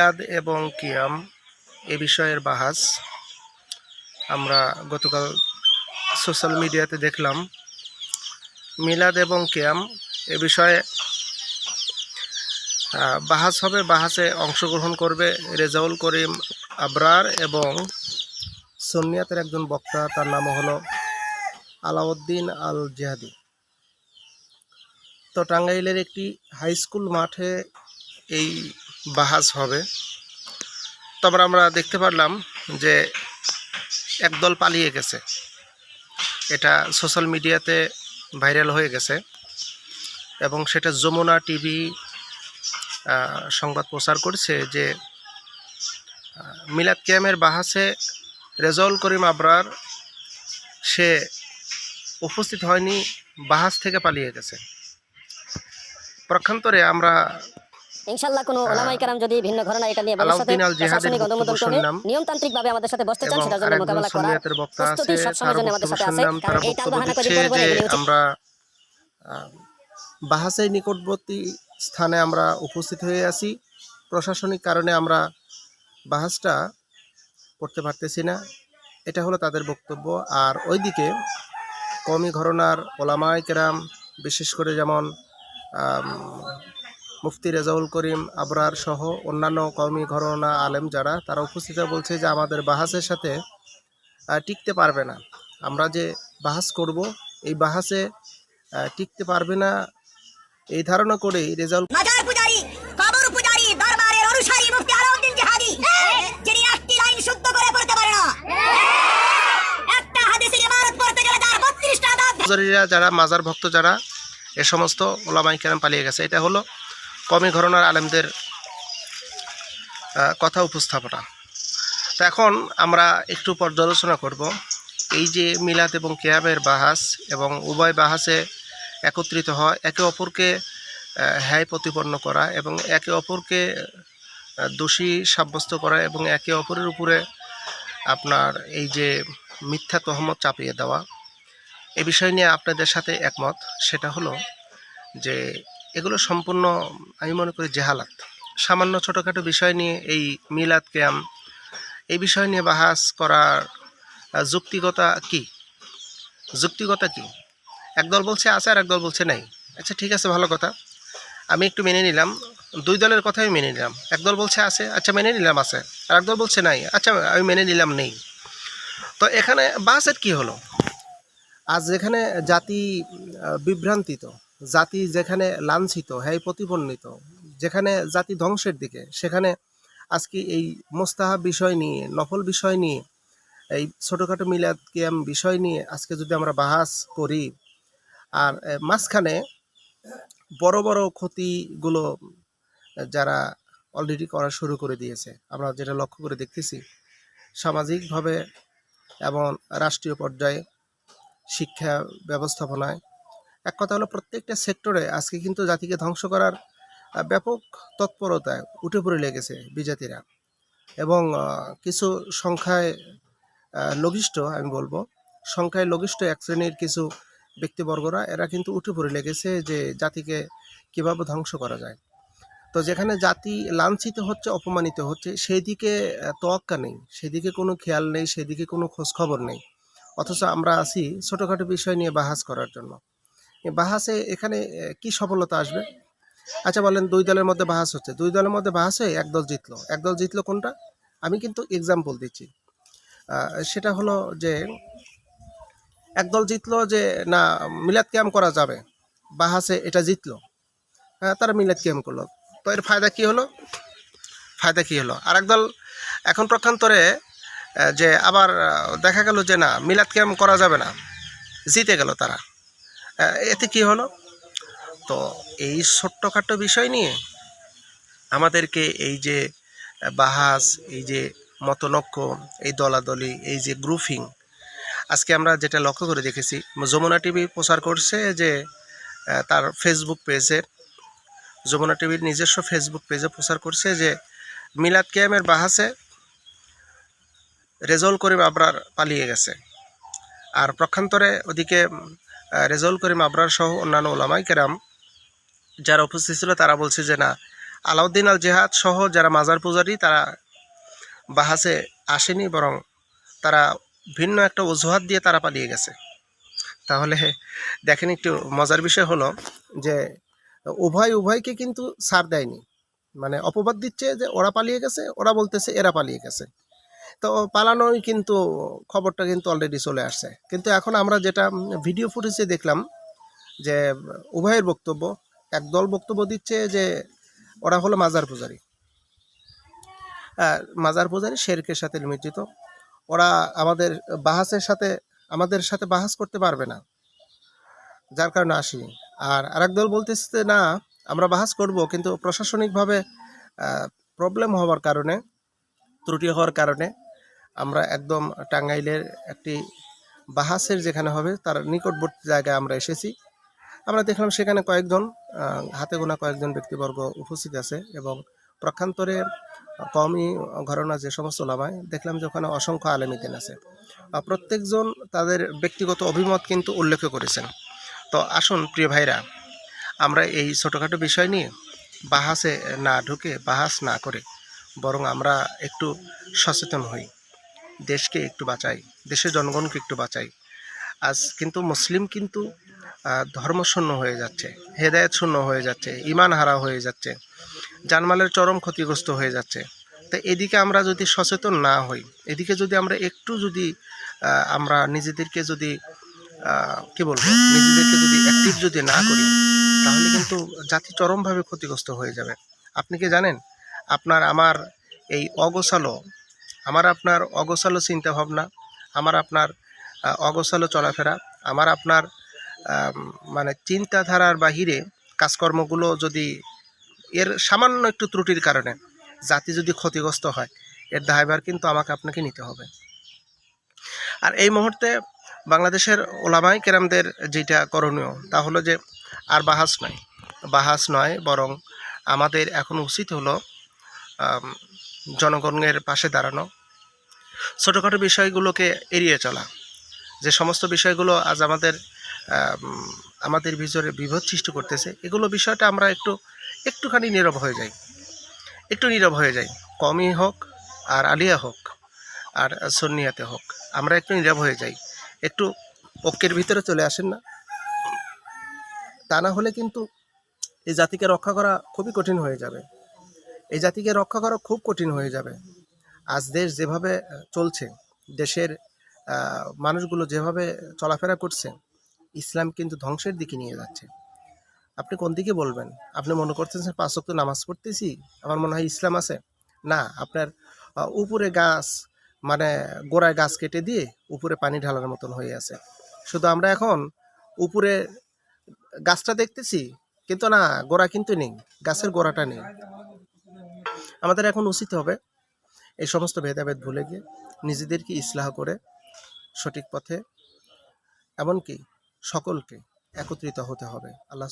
মিলাদ এবং কিয়াম এ বিষয়ের বাহাস আমরা গতকাল সোশ্যাল মিডিয়াতে দেখলাম। মিলাদ এবং কিয়াম এ বিষয়ে বাহাস হবে, বাহাসে অংশগ্রহণ করবে রেজাউল করিম আবরার এবং সুন্নিয়াতের একজন বক্তা, তার নাম হলো আলাউদ্দিন আল জিহাদি তো টাঙ্গাইলের একটি হাই স্কুল মাঠে এই বাহাস হবে। তারপর আমরা দেখতে পারলাম যে একদল পালিয়ে গেছে। এটা সোশ্যাল মিডিয়াতে ভাইরাল হয়ে গেছে এবং সেটা যমুনা টিভি সংবাদ প্রচার করছে যে মিলাদ ক্যামের বাহাসে রেজাউল করিম আবরার, সে উপস্থিত হয়নি বাহাস থেকে পালিয়ে গেছে। প্রক্ষান্তরে আমরা ইনশাল্লাহ কোনো ওলামাই কারাম যদি ভিন্ন ঘটনা এটা নিয়ে ভবিষ্যতে আলাউদ্দিন আল জিহাদের প্রশাসনিক অনুমোদন ক্রমে নিয়মতান্ত্রিক ভাবে আমাদের সাথে বসতে চান সেটার জন্য মোকাবেলা প্রস্তুতি সবসময়ের জন্য আমাদের সাথে আছে। কারণ এই করে আমরা বাহাসের নিকটবর্তী স্থানে আমরা উপস্থিত হয়ে আছি। প্রশাসনিক কারণে আমরা বাহাসটা করতে পারতেছি না। এটা হলো তাদের বক্তব্য। আর ওইদিকে কমি ঘরনার ওলামায় কেরাম বিশেষ করে যেমন মুফতি রেজাউল করিম আবরার সহ অন্যান্য কওমি ঘরনা আলেম যারা তারা উপস্থিত বলছে যে আমাদের বাহাসের সাথে টিকতে পারবে না। আমরা যে বাহাস করব এই বাহাসে টিকতে পারবে না। এই ধারণা করেই রেজাউল যারা মাজার ভক্ত যারা এ সমস্ত ওলামাই কেরাম পালিয়ে গেছে। এটা হলো কমি ঘরনার আলেমদের কথা উপস্থাপনা। তো এখন আমরা একটু পর্যালোচনা করব এই যে মিলাদ এবং কেয়াবের বাহাস এবং উভয় বাহাসে একত্রিত হওয়া, একে অপরকে হ্যায় প্রতিপন্ন করা এবং একে অপরকে দোষী সাব্যস্ত করা এবং একে অপরের উপরে আপনার এই যে মিথ্যা তহমত চাপিয়ে দেওয়া। এ বিষয় নিয়ে আপনাদের সাথে একমত। সেটা হলো যে এগুলো সম্পূর্ণ, আমি মনে করি, জেহালাত। সামান্য ছোটোখাটো বিষয় নিয়ে এই মিলাদ ক্যাম এই বিষয় নিয়ে বাহাস করার যুক্তিগতা কি? যুক্তিগতা কি? একদল বলছে আছে আর একদল বলছে নাই। আচ্ছা ঠিক আছে, ভালো কথা। আমি একটু মেনে নিলাম। দুই দলের কথাই মেনে নিলাম। একদল বলছে আছে আচ্ছা মেনে নিলাম আছে। আর একদল বলছে নাই আচ্ছা আমি মেনে নিলাম নেই। তো এখানে বাসের কি হলো? আজ এখানে জাতি বিভ্রান্তিত। জাতি যেখানে লাঞ্ছিত হ্যাঁ প্রতিপন্নিত যেখানে জাতি ধ্বংসের দিকে, সেখানে আজকে এই মোস্তাহাব বিষয় নিয়ে, নফল বিষয় নিয়ে, এই ছোটোখাটো মিলাদ কিয়াম বিষয় নিয়ে আজকে যদি আমরা বাহাস করি আর মাঝখানে বড় বড় ক্ষতিগুলো যারা অলরেডি করা শুরু করে দিয়েছে, আমরা যেটা লক্ষ্য করে দেখতেছি, সামাজিকভাবে এবং রাষ্ট্রীয় পর্যায়ে শিক্ষা ব্যবস্থাপনায় এক কথা হলো প্রত্যেকটা সেক্টরে আজকে কিন্তু জাতিকে ধ্বংস করার ব্যাপক তৎপরতায় উঠে পড়ে লেগেছে বিজাতিরা। এবং কিছু সংখ্যায় আহ, লঘিষ্ঠ আমি বলব সংখ্যায় লঘিষ্ঠ এক শ্রেণির কিছু ব্যক্তিবর্গরা এরা কিন্তু উঠে পড়ে লেগেছে যে জাতিকে কীভাবে ধ্বংস করা যায়। তো যেখানে জাতি লাঞ্ছিত হচ্ছে অপমানিত হচ্ছে সেই দিকে তোয়াক্কা নেই। সেদিকে কোনো খেয়াল নেই সেদিকে কোনো খোঁজখবর নেই। অথচ আমরা আছি ছোটোখাটো বিষয় নিয়ে বাহাস করার জন্য। বাহাসে এখানে কি সফলতা আসবে? আচ্ছা বলেন, দুই দলের মধ্যে বাহাস হচ্ছে। দুই দলের মধ্যে বাহাস হয়ে একদল জিতলো। একদল জিতলো কোনটা? আমি কিন্তু এক্সাম্পল দিচ্ছি। সেটা হলো যে একদল জিতলো যে, না, মিলাদ ক্যাম্প করা যাবে। বাহাসে এটা জিতলো। হ্যাঁ তারা মিলাদ ক্যাম্প করল। তো এর ফায়দা কি হলো? ফায়দা কি হলো? আর একদল এখন প্রক্ষান্তরে যে আবার দেখা গেল যে না, মিলাদ ক্যাম্প করা যাবে না। জিতে গেল তারা। এতে কি হলো? তো এই ছোট্টখাটো বিষয় নিয়ে আমাদেরকে এই যে বাহাস, এই যে মতনক্য এই দলাদলি, এই যে গ্রুপিং আজকে আমরা যেটা লক্ষ্য করে দেখেছি, যমুনা টিভি প্রচার করছে যে তার ফেসবুক পেজে যমুনা টিভির নিজস্ব ফেসবুক পেজে প্রচার করছে যে, মিলাদ কিয়ামের বাহাসে রেজল করিম আবরার পালিয়ে গেছে। আর প্রক্ষান্তরে ওদিকে রেজল করিম আবরার সহ অন্যান্য ওলামাই কেরাম যারা উপস্থিত ছিল, তারা বলছে যে, না, আলাউদ্দিন আল জেহাদ সহ যারা মাজার পূজারী, তারা বাহাসে আসেনি, বরং তারা ভিন্ন একটা অজুহাত দিয়ে তারা পালিয়ে গেছে। তাহলে দেখেন একটু মজার বিষয় হলো যে, উভয়, উভয়কে কিন্তু ছাড় দেয়নি। মানে অপবাদ দিচ্ছে যে, ওরা পালিয়ে গেছে, ওরা বলতেছে এরা পালিয়ে গেছে। তো পালানোই কিন্তু খবরটা কিন্তু অলরেডি চলে আসছে। কিন্তু এখন আমরা যেটা ভিডিও ফুটেজে দেখলাম যে, উভয়ের বক্তব্য একদল বক্তব্য দিচ্ছে যে, ওরা হলো মাজার পূজারি। আর মাজার পূজারি শেরকের সাথে নিমজ্জিত। ওরা আমাদের বাহাসের সাথে, আমাদের সাথে বাহাস করতে পারবে না। যার কারণে আসি আর আরেক দল বলতেছে না, আমরা বাহাস করব। কিন্তু প্রশাসনিকভাবে প্রবলেম হওয়ার কারণে ত্রুটি হওয়ার কারণে আমরা একদম টাঙ্গাইলের একটি বাহাসের যেখানে হবে, তার নিকটবর্তী জায়গায় আমরা এসেছি। আমরা দেখলাম সেখানে কয়েকজন হাতে গোনা কয়েকজন ব্যক্তিবর্গ উপস্থিত আছে এবং প্রক্ষান্তরে কমই ঘটনা যে সমস্ত লামায় দেখলাম যে ওখানে অসংখ্য আলেমিতেন আছে। প্রত্যেকজন তাদের ব্যক্তিগত অভিমত কিন্তু উল্লেখ করেছেন। তো আসুন প্রিয় ভাইরা, আমরা এই ছোটোখাটো বিষয় নিয়ে বাহাসে না ঢুকে, বাহাস না করে বরং আমরা একটু সচেতন হই। দেশকে একটু বাঁচাই, দেশের জনগণকে একটু বাঁচাই। আজ কিন্তু মুসলিম কিন্তু ধর্মশূন্য হয়ে যাচ্ছে হেদায়ত শূন্য হয়ে যাচ্ছে ইমান হারা হয়ে যাচ্ছে, জানমালের চরম ক্ষতিগ্রস্ত হয়ে যাচ্ছে। তো এদিকে আমরা যদি সচেতন না হই, এদিকে যদি আমরা একটু যদি আমরা নিজেদেরকে যদি কি বলব, নিজেদেরকে যদি অ্যাক্টিভ যদি না করি, তাহলে কিন্তু জাতি চরমভাবে ক্ষতিগ্রস্ত হয়ে যাবে। আপনি কি জানেন? আপনার আমার এই অগোছালো, আমার আপনার অগোছালো চিন্তাভাবনা, আমার আপনার অগোছালো চলাফেরা, আমার আপনার মানে চিন্তাধারার বাহিরে কাজকর্মগুলো যদি এর সামান্য একটু ত্রুটির কারণে জাতি যদি ক্ষতিগ্রস্ত হয়, এর দায়ভার কিন্তু আমাকে আপনাকে নিতে হবে। আর এই মুহূর্তে বাংলাদেশের ওলামাই কেরামদের যেটা করণীয়, তা হলো যে আর বাহাস নয়। বাহাস নয় বরং আমাদের এখন উচিত হলো জনগণের পাশে দাঁড়ানো। ছোটোখাটো বিষয়গুলোকে এড়িয়ে চলা। যে সমস্ত বিষয়গুলো আজ আমাদের আমাদের ভিতরে বিভেদ সৃষ্টি করতেছে, এগুলো বিষয়টা আমরা একটু, একটুখানি নীরব হয়ে যাই। একটু নীরব হয়ে যাই। কমই হোক আর আলিয়া হোক আর সন্নিয়াতে হোক, আমরা একটু নীরব হয়ে যাই। একটু ঐক্যের ভিতরে চলে আসেন না। তা না হলে কিন্তু এই জাতিকে রক্ষা করা খুবই কঠিন হয়ে যাবে। এই জাতিকে রক্ষা করা খুব কঠিন হয়ে যাবে। আজ দেশ যেভাবে চলছে, দেশের মানুষগুলো যেভাবে চলাফেরা করছে, ইসলাম কিন্তু ধ্বংসের দিকে নিয়ে যাচ্ছে। আপনি কোন দিকে বলবেন? আপনি মনে করতেছেন পাঁচ ওয়াক্ত নামাজ পড়তেছি? আমার মনে হয় ইসলাম আছে। না, আপনার উপরে গাছ মানে গোড়ায় গাছ কেটে দিয়ে উপরে পানি ঢালার মতন হয়ে আছে। শুধু আমরা এখন উপরে গাছটা দেখতেছি, কিন্তু না, গোড়া কিন্তু নেই, গাছের গোড়াটা নেই। আমাদের এখন উচিত হবে এই সমস্ত ভেদাভেদ ভুলে গিয়ে নিজেদেরকে ইসলাহ করে সঠিক পথে, এমনকি সকলকে একত্রিত হতে হবে। আল্লাহ